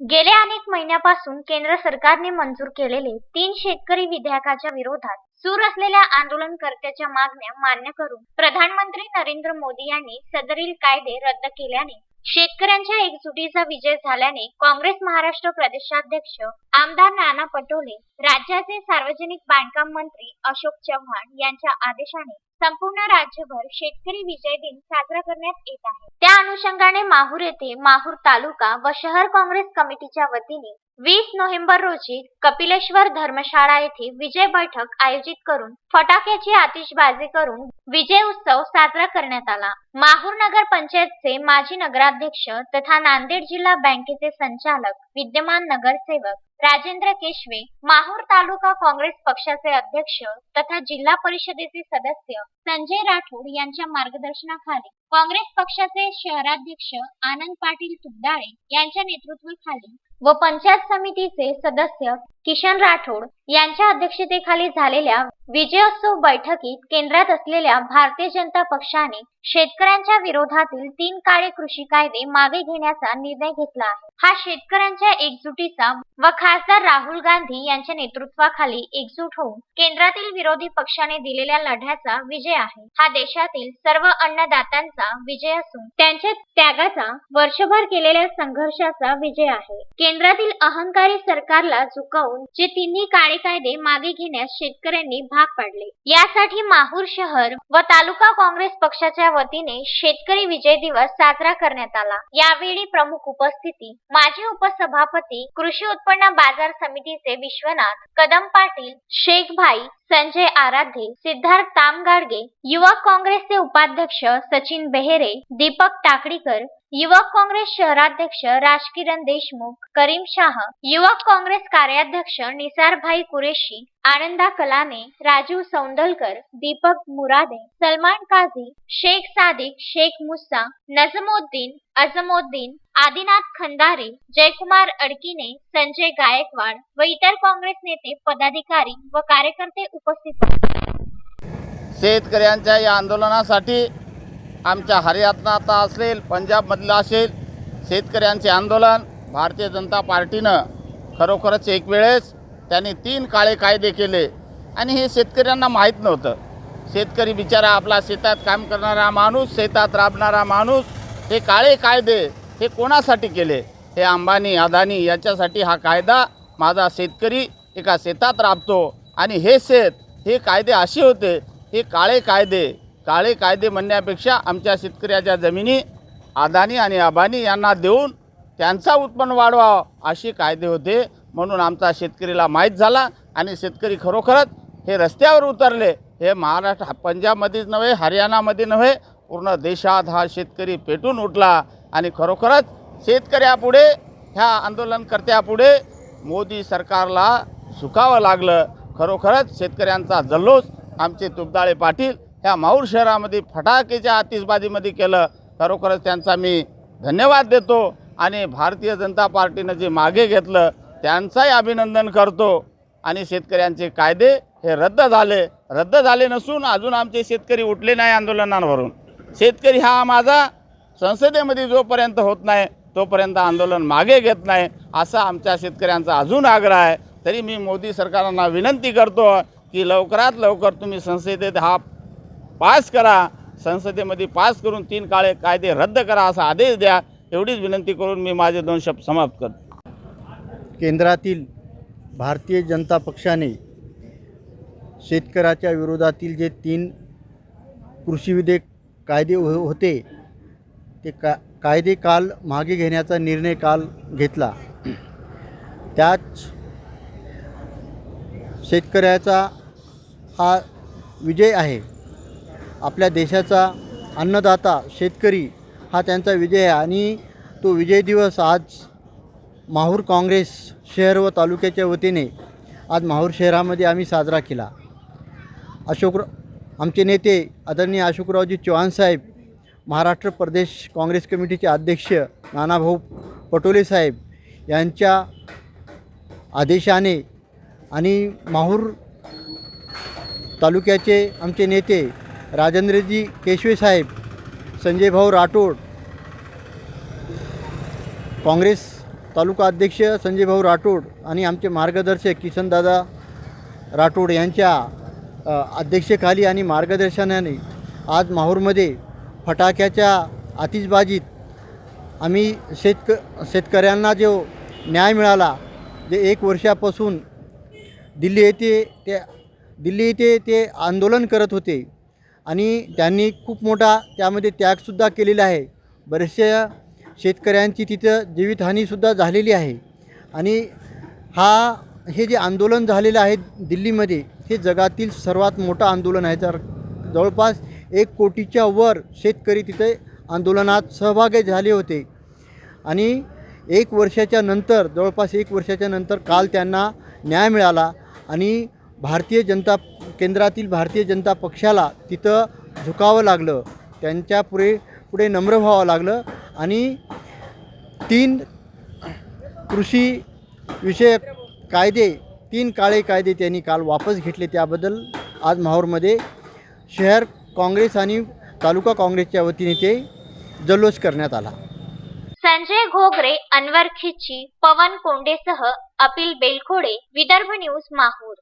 गेल्या अनेक महिन्यापासून केंद्र सरकारने मंजूर केलेले तीन शेतकरी विधेयकाच्या विरोधात सुर असलेल्या आंदोलनकर्त्याच्या मागण्या मान्य करून प्रधानमंत्री नरेंद्र मोदी यांनी सदरील कायदे रद्द केल्याने शेतकऱ्यांच्या एकजुटीचा विजय झाल्याने काँग्रेस महाराष्ट्र प्रदेशाध्यक्ष आमदार नाना पटोले राज्याचे सार्वजनिक बांधकाम मंत्री अशोक चव्हाण यांच्या आदेशाने संपूर्ण राज्यभर शेतकरी विजय दिन साजरा करण्यात येत आहे. त्या अनुषंगाने माहूर येथे माहूर तालुका व शहर काँग्रेस कमिटीच्या वतीने वीस नोव्हेंबर रोजी कपिलेश्वर धर्मशाळा येथे विजय बैठक आयोजित करून फटाक्याची आतिषबाजी करून विजय उत्सव साजरा करण्यात आला. माहूर नगर पंचायतचे माजी नगराध्यक्ष तथा नांदेड जिल्हा बँकेचे संचालक विद्यमान नगरसेवक राजेंद्र केशवे माहूर तालुका काँग्रेस पक्षाचे अध्यक्ष तथा जिल्हा परिषदेचे सदस्य संजय राठोड यांच्या मार्गदर्शनाखाली काँग्रेस पक्षाचे शहराध्यक्ष आनंद पाटील तुगदाळे यांच्या नेतृत्वाखाली व पंचायत समितीचे सदस्य किशन राठोड यांच्या अध्यक्षतेखाली झालेल्या विजयोत्सव बैठकीत केंद्रात असलेल्या भारतीय जनता पक्षाने शेतकऱ्यांच्या विरोधातील तीन काळे कृषी कायदे मागे घेण्याचा निर्णय घेतला आहे. हा शेतकऱ्यांच्या एकजुटीचा व खासदार राहुल गांधी यांच्या नेतृत्वाखाली एकजूट होऊन केंद्रातील विरोधी पक्षाने दिलेल्या लढ्याचा विजय आहे. हा देशातील सर्व अन्नदात्यांचा विजय असून त्यांच्या त्यागाचा वर्षभर केलेल्या संघर्षाचा विजय आहे. केंद्रातील अहंकारी सरकारला झुकवून जे तिन्ही काळे कायदे मागे घेण्यास शेतकऱ्यांनी भाग पाडले. यासाठी माहूर शहर व तालुका काँग्रेस पक्षाच्या वतीने शेतकरी विजय दिवस साजरा करण्यात आला. यावेळी प्रमुख उपस्थिती माजी उपसभापती कृषी उत्पन्न बाजार समितीचे विश्वनाथ कदम पाटील शेख भाई संजय आराध्ये सिद्धार्थ तामगाडगे युवक काँग्रेसचे उपाध्यक्ष सचिन बेहेरे दीपक टाकडीकर युवक काँग्रेस शहराध्यक्ष राजकिरण देशमुख करीम शाह युवक काँग्रेस कार्याध्यक्ष निसारभाई कुरेशी आनंदा कलाने राजू सौंदलकर दीपक मुरादे सलमान काझी शेख सादिक शेख मुस्सा नजमुद्दीन अजमुद्दीन आदिनाथ खंदारे जयकुमार अडकिने संजय गायकवाड व इतर काँग्रेस नेते पदाधिकारी व कार्यकर्ते उपस्थित होते. शेतकऱ्यांच्या या आंदोलनासाठी आमच्या हरियाणात असेल पंजाबमधलं असेल शेतकऱ्यांचे आंदोलन भारतीय जनता पार्टीनं खरोखरच एक वेळेस त्यांनी तीन काळे कायदे केले. आणि हे शेतकऱ्यांना माहीत नव्हतं. शेतकरी बिचारा आपला शेतात काम करणारा माणूस शेतात राबणारा माणूस हे काळे कायदे हे कोणासाठी केले? हे अंबानी अदानी याच्यासाठी हा कायदा माझा शेतकरी एका शेतात राबतो. आणि हे शेत हे कायदे असे होते हे काळे कायदे काळे कायदे म्हणण्यापेक्षा आमच्या शेतकऱ्याच्या जमिनी अदानी आणि अबानी यांना देऊन त्यांचा उत्पन्न वाढवावं असे कायदे होते म्हणून आमचा शेतकरीला माहीत झाला आणि शेतकरी खरोखरच हे रस्त्यावर उतरले. हे महाराष्ट्र पंजाबमध्येच नव्हे हरियाणामध्ये नव्हे पूर्ण देशात हा शेतकरी पेटून उठला आणि खरोखरच शेतकऱ्यापुढे ह्या आंदोलनकर्त्यापुढे मोदी सरकारला झुकावं लागलं. खरोखरच शेतकऱ्यांचा जल्लोष आमचे तुपदाळे पाटील ह्या माऊर शहरामध्ये फटाकेच्या आतिषबाजीमध्ये केलं खरोखरच त्यांचा मी धन्यवाद देतो आणि भारतीय जनता पार्टीनं जे मागे घेतलं त्यांचाही अभिनंदन करतो. आणि शेतकऱ्यांचे कायदे हे रद्द झाले. रद्द झाले नसून अजून आमचे शेतकरी उठले नाही आंदोलनांवरून. शेतकरी हा माझा संसदेमध्ये जोपर्यंत होत नाही तोपर्यंत आंदोलन मागे घेत नाही असा आमच्या शेतकऱ्यांचा अजून आग्रह आहे. तरी मी मोदी सरकारांना विनंती करतो की लवकरात लवकर तुम्ही संसदेत हा पास करा. संसदेमध्ये पास करून तीन काळे कायदे रद्द करा असा आदेश द्या. एवढीच विनंती करून मी माझे दोन शब्द समाप्त करतो. केंद्रातील भारतीय जनता पक्षाने शेतकऱ्याच्या विरोधातील जे तीन कृषी विधेयक कायदे हो होते ते का कायदे काल मागे घेण्याचा निर्णय काल घेतला. त्याच शेतकऱ्याचा हा विजय आहे. आपल्या देशाचा अन्नदाता शेतकरी हा त्यांचा विजय आहे. आणि तो विजय दिवस आज माहूर काँग्रेस शहर व तालुक्याच्या वतीने आज माहूर शहरामध्ये आम्ही साजरा केला. अशोक आमचे नेते आदरणीय अशोकरावजी चव्हाण साहेब महाराष्ट्र प्रदेश काँग्रेस कमिटीचे अध्यक्ष नानाभाऊ पटोले साहेब यांच्या आदेशाने आणि माहूर तालुक्याचे आमचे नेते राजेंद्रजी केशवेसाहेब संजय भाऊ राठोड काँग्रेस तालुका अध्यक्ष संजय भाऊ राठोड आणि आमचे मार्गदर्शक किसनदादा राठोड यांच्या अध्यक्षेखाली आणि मार्गदर्शनाने आज माहूरमध्ये फटाक्याच्या आतिषबाजीत आम्ही शेतक शेतकऱ्यांना जो न्याय मिळाला जे एक वर्षापासून दिल्ली येथे ते दिल्ली येथे ते आंदोलन करत होते आणि त्यांनी खूप मोठा त्यामध्ये त्यागसुद्धा केलेला आहे. बरेचशा शेतकऱ्यांची तिथं जीवितहानीसुद्धा झालेली आहे. आणि हा हे जे आंदोलन झालेलं आहे दिल्लीमध्ये हे जगातील सर्वात मोठं आंदोलन आहे. तर जवळपास एक कोटीच्या वर शेतकरी तिथे आंदोलनात सहभागी झाले होते. आणि एक वर्षाच्या नंतर जवळपास एक वर्षाच्या नंतर काल त्यांना न्याय मिळाला आणि भारतीय जनता केंद्रातील भारतीय जनता पक्षाला तिथं झुकावं लागलं. त्यांच्या पुढे पुढे नम्र व्हावं लागलं. आणि तीन कृषी विषयक कायदे तीन काळे कायदे त्यांनी काल वापस घेतले. त्याबद्दल आज माहूरमध्ये शहर काँग्रेस आणि तालुका काँग्रेसच्या वतीने ते जल्लोष करण्यात आला. संजय घोगरे अनवर खिची पवन कोंडेसह अपिल बेलखोडे विदर्भ न्यूज माहूर.